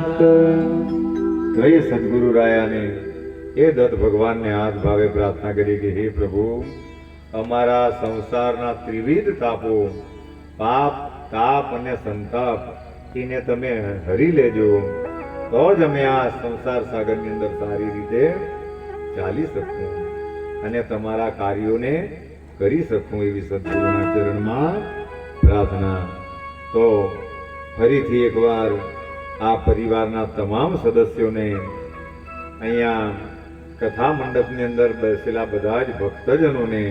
દત્ત એ સદગુરુ રાયાને, એ દત્ત ભગવાનને હાથ ભાવે પ્રાર્થના કરી કે, હે પ્રભુ, અમારા સંસારના ત્રિવિધ તાપો, પાપ, તાપ અને સંતાપ, એને તમે હરી લેજો. તો જ અમે આ સંસાર સાગરની અંદર સારી રીતે ચાલી શકું અને તમારા કાર્યોને કરી શકું એવી સદગુરુના ચરણમાં પ્રાર્થના. તો ફરીથી એકવાર આ પરિવારના તમામ સદસ્યોને અહીંયા કથા મંડપની અંદર બેસેલા બધા જ ભક્તજનોને,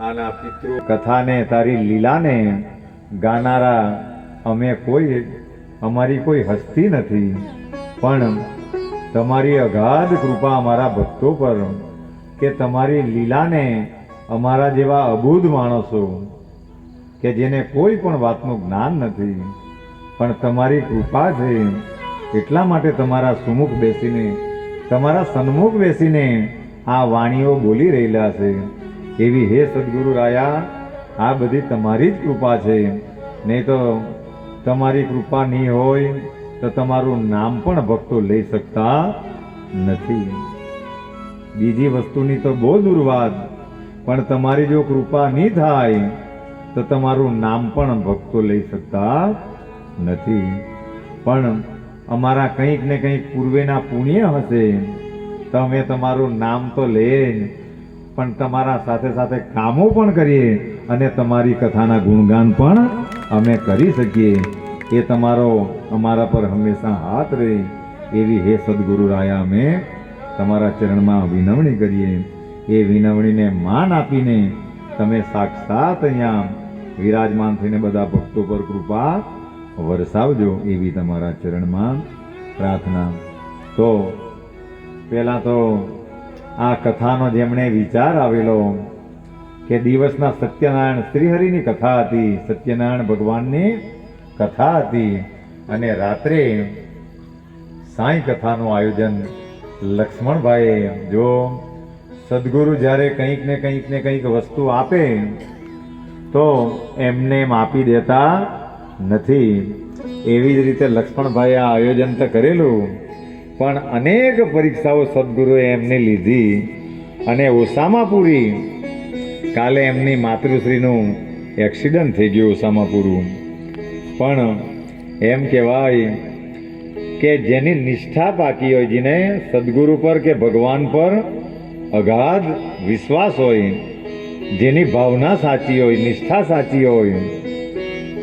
આના પિતૃ કથાને, તારી લીલાને ગાનારા અમે કોઈ, અમારી કોઈ હસ્તી નથી. પણ તમારી અગાધ કૃપા અમારા ભક્તો પર કે તમારી લીલાને અમારા જેવા અબુધ માણસો કે જેને કોઈ પણ વાતનું જ્ઞાન નથી. પણ તમારી કૃપા છે એટલા માટે તમારા સુમુખ બેસીને, તમારા સન્મુખ બેસીને આ વાણીઓ બોલી રહેલા છે. એવી હે સદગુરુ રાયા, આ બધી તમારી જ કૃપા છે. નહીં તો તમારી કૃપા નહીં હોય, તો તમારું નામ પણ ભક્તો લઈ શકતા નથી. બીજી વસ્તુની તો બહુ દુર્વાદ, પણ તમારી જો કૃપા નહીં થાય, તો તમારું નામ પણ ભક્તો લઈ શકતા નથી. પણ અમારા કંઈક ને કંઈક પૂર્વેના પુણ્ય હશે. તમે તમારું નામ તો લે પણ તમારા સાથે સાથે કામો પણ કરીએ અને તમારી કથાના ગુણગાન પણ અમે કરી શકીએ. એ તમારો અમારા પર હંમેશા હાથ રહે. એવી હે સદગુરુ રાયા, અમે તમારા ચરણમાં વિનવણી કરીએ. એ વિનવણીને માન આપીને તમે સાક્ષાત અહીંયા વિરાજમાન થઈને બધા ભક્તો પર કૃપા વરસાવજો એવી તમારા ચરણમાં પ્રાર્થના. તો પહેલાં તો આ કથાનો જેમણે વિચાર આવેલો કે દિવસના સત્યનારાયણ શ્રીહરિની કથા હતી, સત્યનારાયણ ભગવાનની કથા હતી અને રાત્રે સાંઈ કથાનું આયોજન લક્ષ્મણભાઈએ જો સદગુરુ જ્યારે કંઈક ને કંઈક ને કંઈક વસ્તુ આપે, તો એમને એમ આપી દેતા નથી. એવી જ રીતે લક્ષ્મણભાઈએ આ આયોજન તો કરેલું, પણ અનેક પરીક્ષાઓ સદગુરુએ એમને લીધી અને ઓસામાપુરી, કાલે એમની માતૃશ્રીનું એક્સિડન્ટ થઈ ગયું ઓસામાપુરું. પણ એમ કહેવાય કે જેની નિષ્ઠા પાકી હોય, જેને સદગુરુ પર કે ભગવાન પર અગાધ વિશ્વાસ હોય, જેની ભાવના સાચી હોય, નિષ્ઠા સાચી હોય,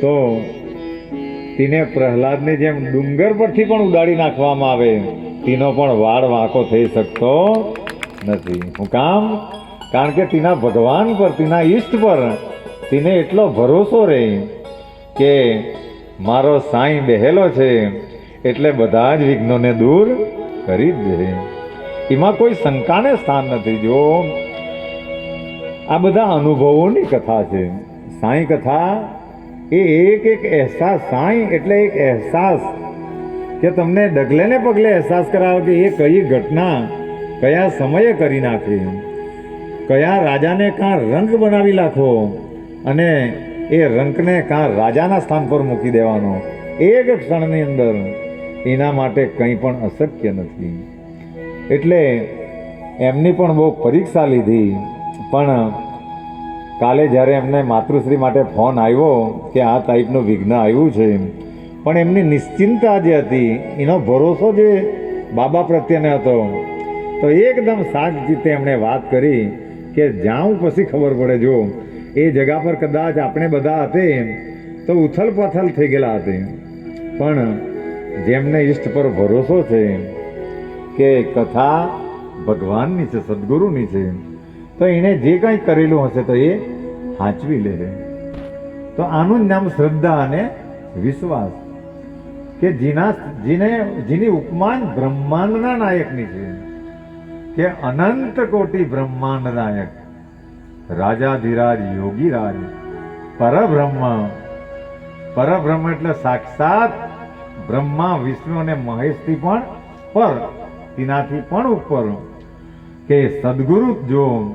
તો તેને પ્રહલાદને જેમ ડુંગર પરથી પણ ઉડાડી નાખવામાં આવે, તેનો પણ વાળ વાંકો થઈ શકતો નથી. હું કામ? કારણ કે તેના ભગવાન પર, તેના ઈષ્ટ પર તેને એટલો ભરોસો રહે કે મારો સાંઈ બેહેલો છે એટલે બધા જ વિઘ્નોને દૂર કરી જ દે. એમાં કોઈ શંકાને સ્થાન નથી. જો આ બધા અનુભવોની કથા છે. સાંઈ કથા એ એક એક અહેસાસ, સાંઈ એટલે એક અહેસાસ. કે તમને ડગલે ને પગલે અહેસાસ કરાવે કે એ કઈ ઘટના, કયા સમયે કરી નાખવી કયા રાજાને કાં રંગ બનાવી નાખવો અને એ રંકને કાં રાજાના સ્થાન પર મૂકી દેવાનો? એક ક્ષણની અંદર એના માટે કંઈ પણ અશક્ય નથી. એટલે એમની પણ બહુ પરીક્ષા લીધી. પણ કાલે જ્યારે એમને માતૃશ્રી માટે ફોન આવ્યો કે આ ટાઈપનું વિઘ્ન આવ્યું છે, પણ એમની નિશ્ચિંતા જે હતી, એનો ભરોસો જે બાબા પ્રત્યેને હતો, તો એકદમ સાચ રીતે એમણે વાત કરી કે જાઉં પછી ખબર પડે, જો એ જગા પર કદાચ આપણે બધા હતે, તો ઉથલ પથલ થઈ ગયેલા હતી. પણ જેમને ઈષ્ટ પર ભરોસો છે કે કથા ભગવાનની છે, સદગુરુની છે તો એણે જે કંઈ કરેલું હશે તો એ સાચવી લે. તો આનું જ નામ શ્રદ્ધા અને વિશ્વાસ. કે જેના જેને જેની ઉપમાન બ્રહ્માંડના નાયકની છે. કે અનંત કોટી બ્રહ્માંડ નાયક. રાજાધિરાજ, યોગીરાજ, પરબ્રહ્મ. પરબ્રહ્મ એટલે સાક્ષાત બ્રહ્મા, વિષ્ણુ અને મહેશથી પણ પર, તેનાથી પણ ઉપર. કે સદગુરુ જો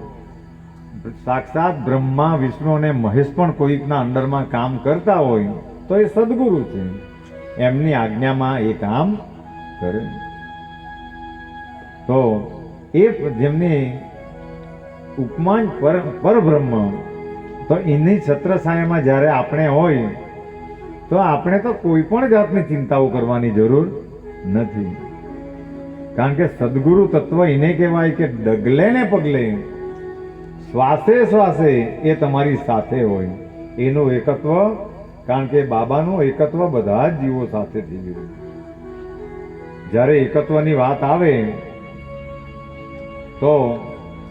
સાક્ષાત બ્રહ્મા, વિષ્ણુ અને મહેશ પણ કોઈકના અંડરમાં કામ કરતા હોય તો એ સદગુરુ છે. એમની આજ્ઞામાં એ કામ કરે. તો એ જેમની ઉપમાન પર, પરબ્રહ્મ, તો એની છત્રછાયામાં જ્યારે આપણે હોય, તો આપણે તો કોઈ પણ જાતની ચિંતાઓ કરવાની જરૂર નથી. કારણ કે સદગુરુ તત્વ એને કહેવાય કે ડગલે ને પગલે શ્વાસે શ્વાસે એ તમારી સાથે હોય. એનું એકત્વ, કારણ કે બાબાનું એકત્વ બધા જ જીવો સાથે થઈ ગયું જ્યારે એકત્વની વાત આવે, તો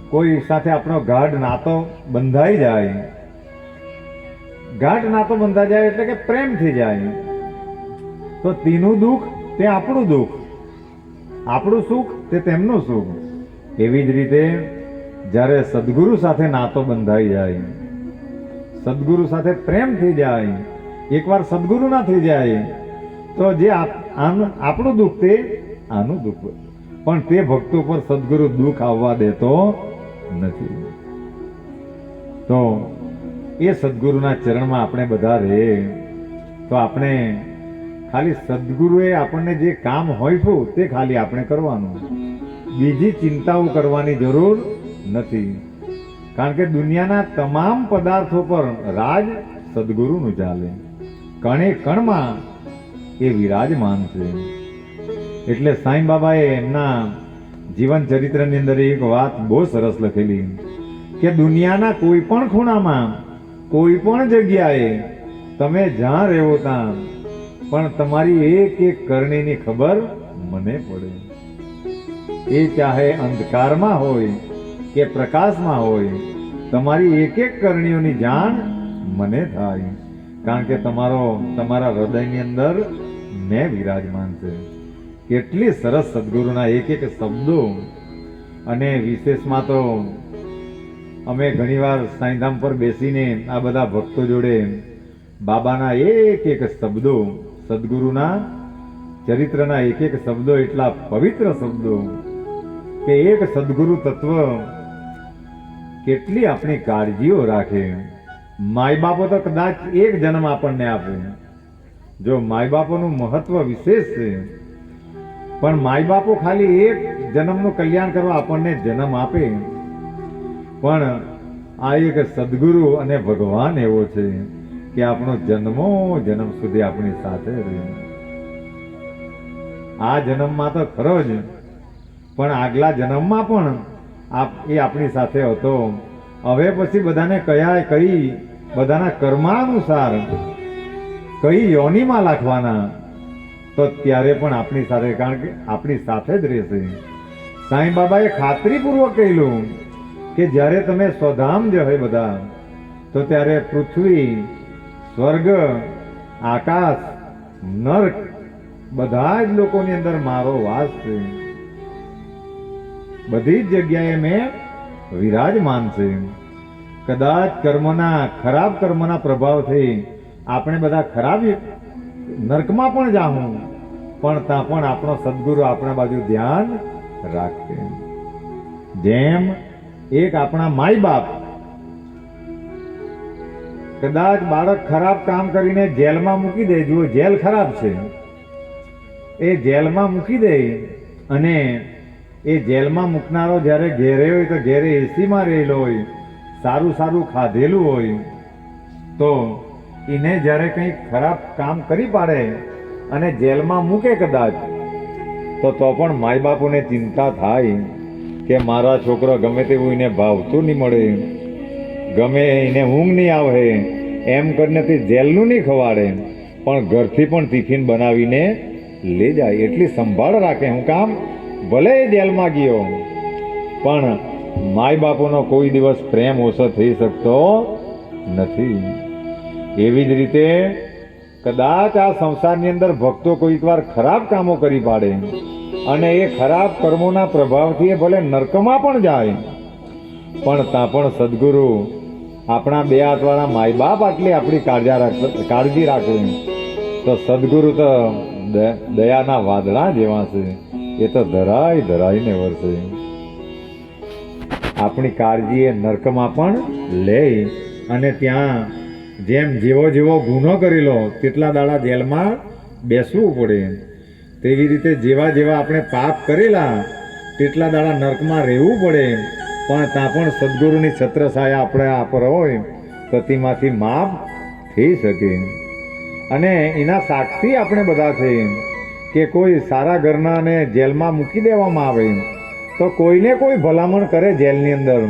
કોઈ સાથે આપણો ગાઢ નાતો બંધાઈ જાય. ગાઢ નાતો બંધાઈ જાય એટલે કે પ્રેમ થઈ જાય. તો તેનું દુઃખ તે આપણું દુઃખ. આપણું સુખ તે તેમનું સુખ. એવી જ રીતે જ્યારે સદગુરુ સાથે નાતો બંધાઈ જાય, સદગુરુ સાથે પ્રેમ થઈ જાય, એકવાર સદગુરુ ના થઈ જાય, તો જે આપણું દુઃખ તે આનું દુઃખ પણ તે ભક્તો પર સદગુરુ દુઃખ આવવા દેતો નથી. તો એ સદગુરુના ચરણમાં આપણે બધા રહે તો આપણે ખાલી સદગુરુએ આપણને જે કામ હોય છે તે ખાલી આપણે કરવાનું. બીજી ચિંતાઓ કરવાની જરૂર નથી. કારણ કે દુનિયાના તમામ પદાર્થો પર રાજ સદગુરુનું ચાલે. કણે કણમાં એ વિરાજમાન છે. એટલે સાંઈ બાબાએ એમના જીવન ચરિત્રની અંદર એક વાત બહુ સરસ લખેલી કે દુનિયાના કોઈ પણ ખૂણામાં, કોઈ પણ જગ્યાએ તમે જ્યાં રહેવો ત્યાં પણ તમારી એક એક કરણીની ખબર મને પડે. એ ચાહે અંધકારમાં હોય કે પ્રકાશમાં હોય, તમારી એક એક કરણીઓની જાણ મને થાય. કારણ કે તમારો, તમારા હૃદયની અંદર મેં વિરાજમાન છે. કેટલી સરસ સદગુરુના એક એક શબ્દો. અને વિશેષમાં તો અમે ઘણીવાર સાંઈધામ પર બેસીને આ બધા ભક્તો જોડે બાબાના એક એક શબ્દો, સદગુરુના ચરિત્રના એક એક શબ્દો, એટલા પવિત્ર શબ્દો કે એક સદગુરુ તત્વ કેટલી આપણી કાળજીઓ રાખે. માય બાપો તો કદાચ એક જન્મ આપણને આપે. જો માય બાપોનું મહત્વ વિશેષ છે, પણ માય બાપો ખાલી એક જન્મનું કલ્યાણ કરવા આપણને જન્મ આપે. પણ આ એક સદગુરુ અને ભગવાન એવો છે કે આપણો જન્મો જન્મ સુધી આપણી સાથે રહે. આ જન્મમાં તો ખરો જ, પણ આગલા જન્મમાં પણ આપ એ આપણી સાથે હતો. હવે પછી બધાને કયા કઈ બધાના કર્માનુસાર, કઈ યોનિમાં લાખવાના, તો ત્યારે પણ આપણી સાથે, કારણ કે આપણી સાથે જ રહેશે. સાંઈ બાબાએ ખાતરીપૂર્વક કહેલું કે જ્યારે તમે સ્વધામ જે હોય બધા, તો ત્યારે પૃથ્વી, સ્વર્ગ, આકાશ, નર્ક, બધા જ લોકોની અંદર મારો વાસ છે. બધી જ જગ્યાએ મેં વિરાજમાન છે. કદાચ કર્મના, ખરાબ કર્મના પ્રભાવથી આપણે બધા ખરાબ નર્કમાં પણ જાહું, પણ ત્યાં પણ આપણો સદગુરુ આપણા બાજુ ધ્યાન રાખશે જેમ એક આપણા માય બાપ કદાચ બાળક ખરાબ કામ કરીને જેલમાં મૂકી દે, જુઓ, જેલ ખરાબ છે. એ જેલમાં મૂકી દે અને એ જેલમાં મૂકનારો જ્યારે ઘેરે હોય તો ઘેરે એસીમાં રહેલો હોય, સારું સારું ખાધેલું હોય, તો એને જ્યારે કંઈક ખરાબ કામ કરી પાડે અને જેલમાં મૂકે કદાચ, તો તો પણ માય બાપુને ચિંતા થાય કે મારા છોકરો ગમે તેવું એને ભાવતું નહીં મળે, ગમે એને ઊંઘ નહીં આવે, એમ કરીને તે જેલનું નહીં ખવાડે, પણ ઘરથી પણ ટિફિન બનાવીને લઈ જાય, એટલી સંભાળ રાખે હું કામ. ભલે જેલમાં ગયો, પણ માય બાપુનો કોઈ દિવસ પ્રેમ ઓછો થઈ શકતો નથી. એવી જ રીતે કદાચ આ સંસારની અંદર ભક્તો કોઈક વાર ખરાબ કામો કરી પાડે અને એ ખરાબ કર્મોના પ્રભાવથી એ ભલે નર્કમાં પણ જાય, પણ ત્યાં પણ સદગુરુ આપણા બે હાથવાળા માય બાપ આટલી આપણી કાળજા કાળજી રાખે, તો સદગુરુ તો દયાના વાદળા જેવા છે. એ તો ધરાય ધરાઈને વરસે. આપણી કાળજી એ નર્કમાં પણ લે અને ત્યાં જેમ જેવો જેવો ગુનો કરેલો તેટલા દાડા જેલમાં બેસવું પડે. તેવી રીતે જેવા જેવા આપણે પાપ કરેલા, તેટલા દાડા નર્કમાં રહેવું પડે. પણ ત્યાં પણ સદગુરુની છત્રછાયા આપણે આ પર હોય, તો તેમાંથી માફ થઈ શકે. અને એના સાક્ષી આપણે બધા છે કે કોઈ સારા ઘરનાને જેલમાં મૂકી દેવામાં આવે તો કોઈને કોઈ ભલામણ કરે જેલની અંદર?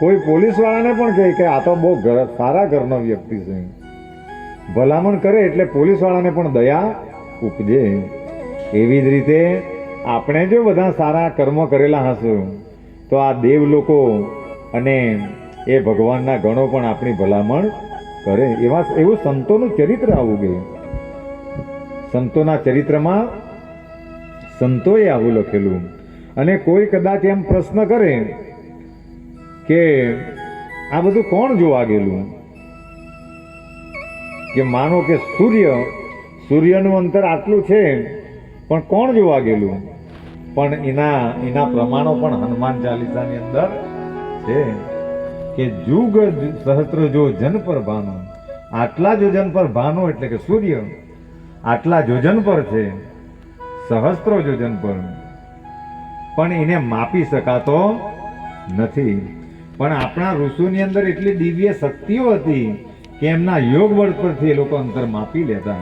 કોઈ પોલીસવાળાને પણ કહે કે આ તો બહુ ઘર, સારા ઘરનો વ્યક્તિ છે ભલામણ કરે એટલે પોલીસવાળાને પણ દયા ઉપજે એવી જ રીતે આપણે જો બધા સારા કર્મ કરેલા હશું, તો આ દેવ લોકો અને એ ભગવાનના ગણો પણ આપણી ભલામણ કરે. એવા એવું સંતોનું ચરિત્ર આવું ગયું સંતોના ચરિત્રમાં સંતોએ આવું લખેલું. અને કોઈ કદાચ એમ પ્રશ્ન કરે કે આ બધું કોણ જોવા ગયેલું? કે માનો કે સૂર્ય, સૂર્યનું અંતર આટલું છે, પણ કોણ જોવા ગયેલું? પણ એના એના પ્રમાણો પણ હનુમાન ચાલીસાની અંદર છે કે જુગ સહસ્ત્ર જો જન પર ભાનો. આટલા જોજન પર ભાનો એટલે કે સૂર્ય. આટલા જોજન પર છે. સહસ્ત્રો જોજન પર. પણ એને માપી શકાતો નથી. પણ આપણા ઋષુની અંદર એટલી દિવ્ય શક્તિઓ હતી કે એમના યોગ બળ પરથી એ લોકો અંતર માપી લેતા.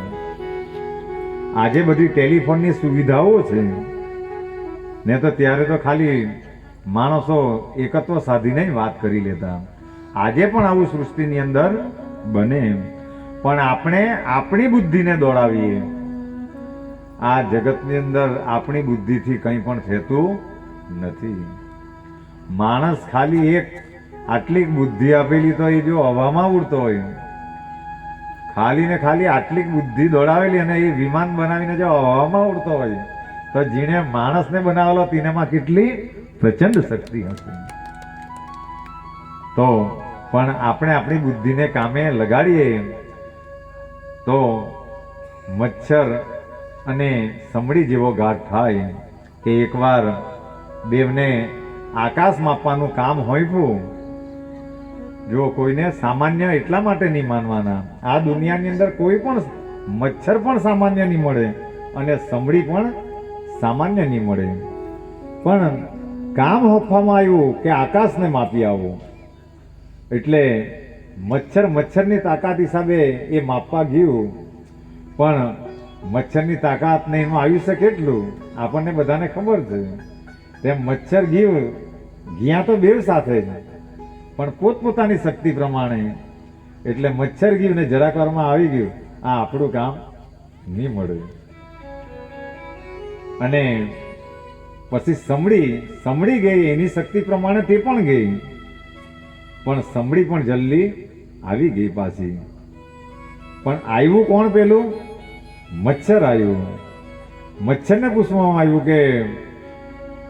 આજે બધી ટેલિફોનની સુવિધાઓ છે. ને તો ત્યારે તો ખાલી માણસો એકત્વ સાધીને વાત કરી લેતા. આજે પણ આવું સૃષ્ટિની અંદર બને. પણ આપણે આપણી બુદ્ધિને દોડાવીએ. આ જગતની અંદર આપણી બુદ્ધિથી કંઈ પણ થતું નથી. માણસ ખાલી એક આટલી બુદ્ધિ આપેલી તો એ જો હવામાં ઉડતો હોય. ખાલી ને ખાલી આટલી બુદ્ધિ દોડાવેલી અને એ વિમાન બનાવીને જો હવામાં ઉડતો હોય, તો જેણે માણસને બનાવેલો તેનામાં કેટલી પ્રચંડ શક્તિ હશે. તો પણ આપણે આપણી બુદ્ધિને કામે લગાડીએ. તો મચ્છર અને સમડી જેવો ઘાટ થાય કે એકવાર દેવને આકાશ માપવાનું કામ હોઈપું જો કોઈને સામાન્ય એટલા માટે નહીં માનવાના. આ દુનિયાની અંદર કોઈ પણ મચ્છર પણ સામાન્ય નહીં મળે અને સમડી પણ સામાન્ય નહીં મળે. પણ કામ હોફવામાં આવ્યું કે આકાશને માપી આવો. એટલે મચ્છર મચ્છરની તાકાત હિસાબે એ માપવા ગયું. પણ મચ્છરની તાકાત ને એનું આયુષ્ય કેટલું? આપણને બધાને ખબર છે. તેમ મચ્છર ગયું ગયા તો બેવ સાથે પણ પોતપોતાની શક્તિ પ્રમાણે. એટલે મચ્છર ગયું ને જરાક વારમાં આવી ગયું. આ આપણું કામ નહીં મળ્યું અને પછી સમડી સમડી ગઈ એની શક્તિ પ્રમાણે તે પણ ગઈ. પણ સંભળી પણ જલ્દી આવી ગઈ પાછી. પણ આવ્યું કોણ પેલું? મચ્છર આવ્યું. મચ્છરને પૂછવામાં આવ્યું કે,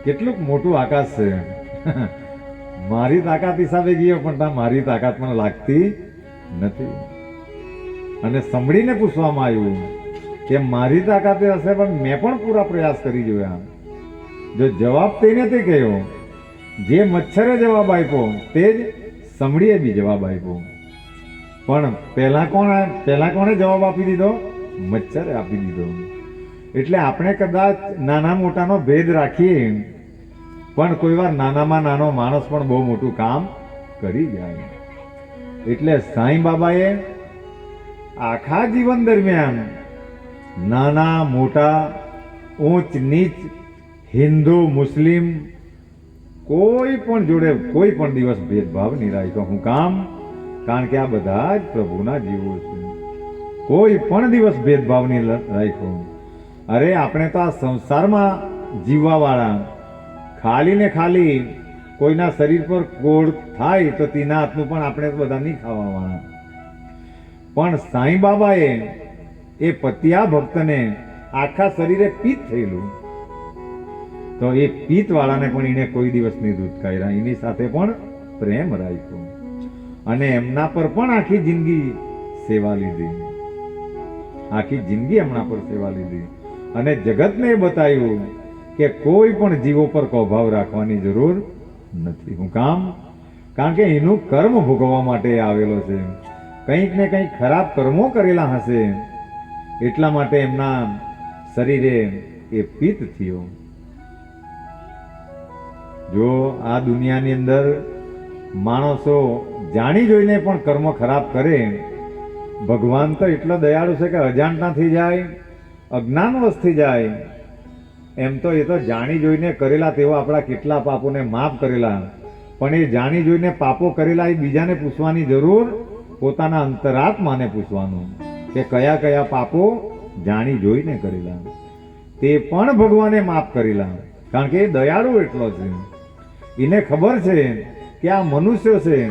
કેટલુંક મોટું આકાશ છે. મારી તાકાત હિસાબે ગયો, પણ ત્યાં મારી તાકાત મને લાગતી નથી. અને સંભળીને પૂછવામાં આવ્યું કે, મારી તાકાતે હશે, પણ મેં પણ પૂરા પ્રયાસ કરી જોયા. જો જવાબ તેને તે કહ્યો. જે મચ્છરે જવાબ આપ્યો, તે જ સમડીએ બી જવાબ આપ્યો. પણ પહેલા કોણ, પહેલા કોણે જવાબ આપી દીધો? મચ્છરે આપી દીધો. એટલે આપણે કદાચ નાના મોટાનો ભેદ રાખીએ. પણ કોઈ વાર નાનામાં નાનો માણસ પણ બહુ મોટું કામ કરી જાય. એટલે સાંઈ બાબાએ આખા જીવન દરમિયાન નાના, મોટા ઊંચ નીચ હિન્દુ, મુસ્લિમ કોઈ પણ જોડે કોઈ પણ દિવસ ભેદભાવ નહીં રાખ્યો. હું કામ? કારણ કે આ બધા જ પ્રભુના જીવો છે. કોઈ પણ દિવસ ભેદભાવ નહીં રાખ્યો. અરે, આપણે તો આ સંસારમાં જીવવાવાળા. ખાલી ને ખાલી કોઈના શરીર પર કોડ થાય તો તેના હાથનું પણ આપણે બધા નહીં ખાવાવાળા. પણ સાંઈ બાબાએ એ પતિયા ભક્તને આખા શરીરે પીત થયેલું. તો એ પિત્ત વાળાને પણ એને કોઈ દિવસ નહીં કાઢ્યા. એની સાથે પણ પ્રેમ રાખ્યો. અને એમના પર પણ આખી જિંદગી સેવા લીધી. આખી જિંદગી એમના પર સેવા લીધી. અને જગતને બતાવ્યું કે કોઈ પણ જીવો પર કૌભાવ રાખવાની જરૂર નથી. હું કામ? કારણ કે એનું કર્મ ભોગવવા માટે આવેલો છે. કંઈક ને કંઈક ખરાબ કર્મો કરેલા હશે. એટલા માટે એમના શરીરે એ પિત્ત થયો. જો આ દુનિયાની અંદર માણસો જાણી જોઈને પણ કર્મ ખરાબ કરે, ભગવાન તો એટલો દયાળુ છે કે અજાણતા થઈ જાય અજ્ઞાનવશ થઈ જાય, એમ તો એ તો જાણી જોઈને કરેલા તેવા આપણા કેટલા પાપોને માફ કરેલા, પણ એ જાણી જોઈને પાપો કરેલા એ બીજાને પૂછવાની જરૂર પોતાના અંતરાત્માને પૂછવાનું કે કયા કયા પાપો જાણી જોઈને કરેલા. તે પણ ભગવાને માફ કરેલા, કારણ કે એ દયાળુ એટલો છે. એને ખબર છે કે આ મનુષ્યો છે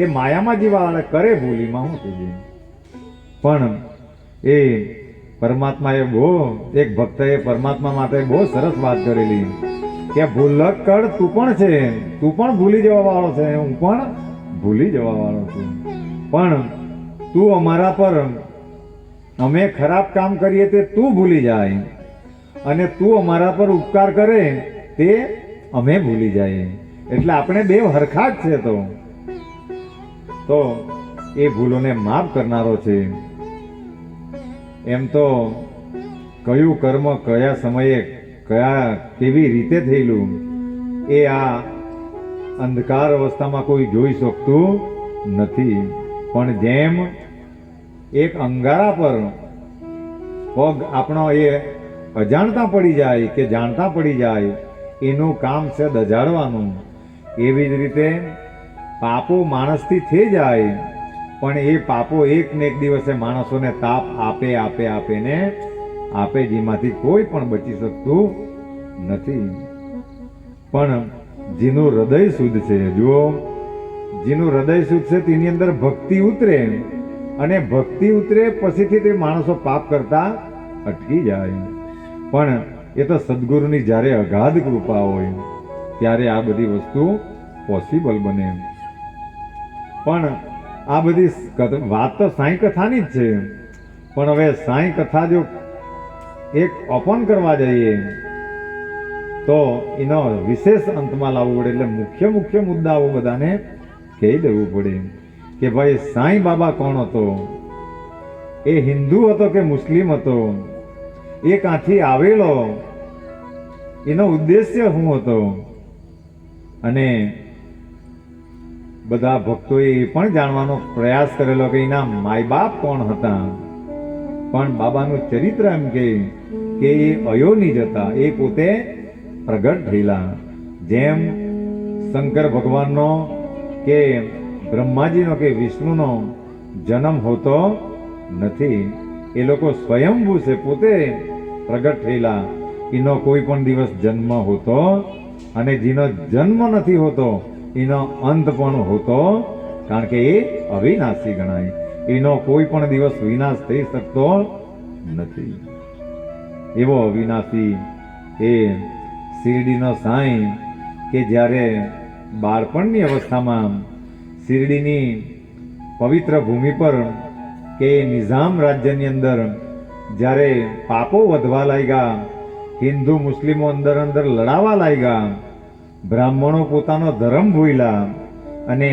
એ માયામાં જીવા કરે ભૂલીમાં શું થઈ પણ એ પરમાત્માએ બહુ, એક ભક્તએ પરમાત્મા માટે બહુ સરસ વાત કરેલી કે ભૂલકડ તું પણ છે તું પણ ભૂલી જવા વાળો છે, હું પણ ભૂલી જવા વાળો છું. પણ તું અમારા પર, અમે ખરાબ કામ કરીએ તે તું ભૂલી જાય. અને તું અમારા પર ઉપકાર કરે તે અમે ભૂલી જઈએ એટલે આપણે બે હરખા છે તો. તો એ ભૂલોને માફ કરનારો છે. એમ તો કયું કર્મ કયા સમયે કયા કેવી રીતે થયેલું, એ આ અંધકાર અવસ્થામાં કોઈ જોઈ શકતું નથી. પણ જેમ એક અંગારા પર પગ આપણો એ અજાણતા પડી જાય કે જાણતા પડી જાય, એનું કામ છે દજાડવાનું એવી જ રીતે પાપો માણસથી થઈ જાય, પણ એ પાપો એક ને એક દિવસે માણસોને તાપ આપે આપે આપે ને આપે જેમાંથી કોઈ પણ બચી શકતું નથી. પણ જેનું હૃદય શુદ્ધ છે, જુઓ, જેનું હૃદય શુદ્ધ છે તેની અંદર ભક્તિ ઉતરે અને ભક્તિ ઉતરે પછીથી તે માણસો પાપ કરતા અટકી જાય. પણ એ તો સદગુરુની જ્યારે અગાધ કૃપા હોય ત્યારે આ બધી વસ્તુ પોસિબલ બને પણ આ બધી વાત તો સાંઈ કથાની જ છે. પણ હવે સાંઈ કથા જો એક ઓપન કરવા જઈએ, તો એનો વિશેષ અંતમાં લાવવું પડે એટલે મુખ્ય મુખ્ય મુદ્દાઓ બધાને કહી દેવું પડે. કે ભાઈ, સાંઈ બાબા કોણ હતો? એ હિન્દુ હતો કે મુસ્લિમ હતો? એ કાંથી આવેલો? એનો ઉદ્દેશ્ય શું હતો? અને બધા ભક્તોએ એ પણ જાણવાનો પ્રયાસ કરેલો કે એના માય બાપ કોણ હતા? પણ બાબાનું ચરિત્ર એમ કે એ જ હતા. એ પોતે પ્રગટ થયેલા. જેમ શંકર ભગવાનનો કે બ્રહ્માજીનો કે વિષ્ણુનો જન્મ હોતો નથી, એ લોકો સ્વયંભૂ છે, પોતે પ્રગટ થયેલા. એનો કોઈ પણ દિવસ જન્મ હોતો અને જેનો જન્મ નથી હોતો, એનો અંત પણ હોતો, કારણ કે એ અવિનાશી ગણાય. એનો કોઈ પણ દિવસ વિનાશ થઈ શકતો નથી. એવો અવિનાશી એ શિરડીનો સાંઈ કે જ્યારે બાળપણની અવસ્થામાં શિરડીની પવિત્ર ભૂમિ પર કે નિઝામ રાજ્યની અંદર જ્યારે પાપો વધવા લાગ્યા હિન્દુ મુસ્લિમો અંદર અંદર લડાવા લાગ્યા. બ્રાહ્મણો પોતાનો ધર્મ ભૂલ્યા અને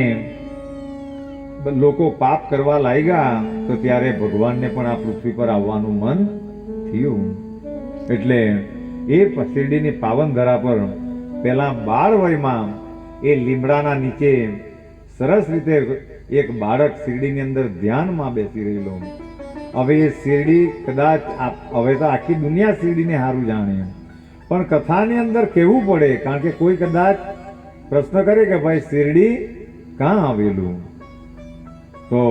લોકો પાપ કરવા લાગ્યા. તો ત્યારે ભગવાનને પણ આ પૃથ્વી પર આવવાનું મન થયું. એટલે એ શિરડીની પાવન ધરા પર પહેલાં બાર વયમાં એ લીમડાના નીચે સરસ રીતે એક બાળક શિરડીની અંદર ધ્યાનમાં બેસી રહેલો. હવે એ શેરડી કદાચ હવે તો આખી દુનિયા શિરડીને સારું જાણે પણ કથાની અંદર કહેવું પડે, કારણ કે કોઈ કદાચ પ્રશ્ન કરે કે ભાઈ શેરડી કાં આવેલું? તો